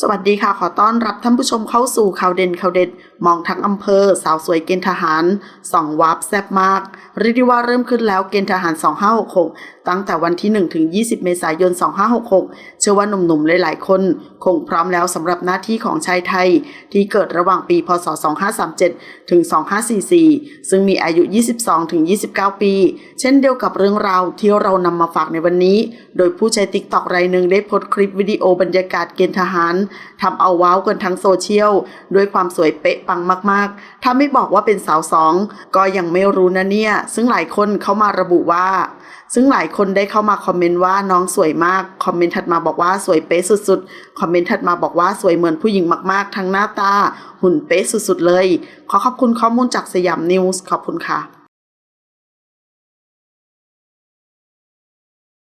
สวัสดีค่ะ ขอต้อนรับท่านผู้ชมเข้าสู่ข่าวเด่นข่าวเด็ด มองทั้งอำเภอ สาวสวยเกณฑ์ทหารสองวับแซ่บมากเรียกได้ว่าเริ่มขึ้นแล้วเกณฑ์ทหาร 2566 ตั้งแต่วันที่ 1 ถึง 20 เมษายน 2566 เชื่อว่าหนุ่มๆ หลายๆ คน คงพร้อมแล้วสำหรับหน้าที่ของชายไทย ที่เกิดระหว่างปี พศ 2537 ถึง 2544 ซึ่งมีอายุ 22 ถึง 29 ปี เช่นเดียวกับเรื่องราวที่เรานำมาฝากในวันนี้ โดยผู้ใช้ติ๊กต็อกรายหนึ่งได้โพสต์คลิปวิดีโอบรรยากาศเกณฑ์ทหารทำเอาว้าวกันทั้งโซเชียลด้วยความสวยเป๊ะปังมาก ๆ ถ้าไม่บอกว่าเป็นสาวสองก็ยังไม่รู้นะเนี่ย ซึ่งหลายคนเข้ามาระบุว่า ซึ่งหลายคนได้เข้ามาคอมเมนต์ว่าน้องสวยมาก คอมเมนต์ถัดมาบอกว่าสวยเป๊ะสุดๆ คอมเมนต์ถัดมาบอกว่าสวยเหมือนผู้หญิงมากๆ ทั้งหน้าตา หุ่นเป๊ะสุดๆเลย ขอขอบคุณข้อมูลจากสยามนิวส์ขอบคุณค่ะ